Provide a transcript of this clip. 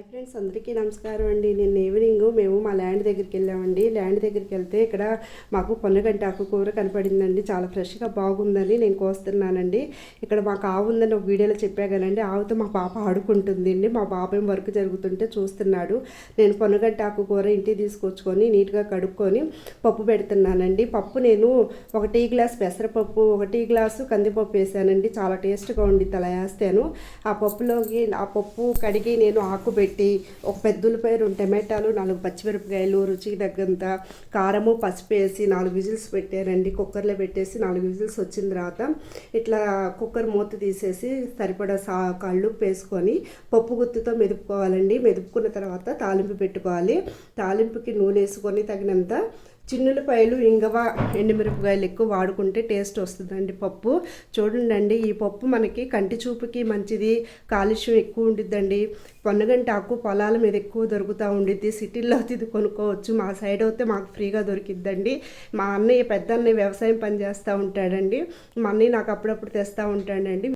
Hi friends అందరికీ నమస్కారం అండి. నిన్న ఈవినింగ్ మేము మా ల్యాండ్ దగ్గరికి వెళ్ళామండి. ల్యాండ్ దగ్గరికి వెళ్తే ఇక్కడ మాకు పొన్నగంటి ఆకు కూర కనపడిందండి. చాలా ఫ్రెష్గా బాగుందని నేను కోస్తున్నానండి. ఇక్కడ మాకు ఆవు ఉందని ఒక వీడియోలో చెప్పా కదండి. ఆవుతో మా పాప ఆడుకుంటుంది అండి మా పాప ఏం వర్క్ జరుగుతుంటే చూస్తున్నాడు. నేను పొన్నగంటి ఆకు కూర ఇంటికి తీసుకొచ్చుకొని నీట్గా కడుక్కొని పప్పు పెడుతున్నానండి. పప్పు నేను ఒక టీ గ్లాస్ పెసరపప్పు ఒక టీ గ్లాసు కందిపప్పు వేసానండి. చాలా టేస్ట్గా ఉండి తల వేస్తాను. ఆ పప్పులోకి ఆ పప్పు కడిగి నేను ఆకు పెట్టి పెట్టి ఒక పెద్ద ఉల్లిపాయ రెండు టమాటాలు నాలుగు పచ్చిమిరపకాయలు రుచికి తగ్గంత కారము పసుపు వేసి నాలుగు విజిల్స్ పెట్టారండి కుక్కర్లో పెట్టేసి నాలుగు విజిల్స్ వచ్చిన తర్వాత ఇట్లా కుక్కర్ మూత తీసేసి సరిపడా సా కళ్ళు వేసుకొని పప్పు గుత్తుతో మెదుపుకోవాలండి. మెదుపుకున్న తర్వాత తాలింపు పెట్టుకోవాలి. తాలింపుకి నూనె వేసుకొని తగినంత చిన్నులపాయలు ఇంగవ ఎండుమిరపకాయలు ఎక్కువ వాడుకుంటే టేస్ట్ వస్తుందండి పప్పు. చూడండి ఈ పప్పు మనకి కంటి చూపుకి మంచిది కాలుష్యం ఎక్కువ ఉండిద్దండి. పొన్నగంటి ఆకు పొలాల మీద ఎక్కువ దొరుకుతూ ఉండిద్ది. సిటీల్లో అయితే ఇది కొనుక్కోవచ్చు. మా సైడ్ అయితే మాకు ఫ్రీగా దొరికిద్దండి. మా అన్నయ్య పెద్ద అన్నయ్య వ్యవసాయం పని చేస్తూ ఉంటాడండి. మా అన్నయ్య నాకు అప్పుడప్పుడు తెస్తూ ఉంటాడండి.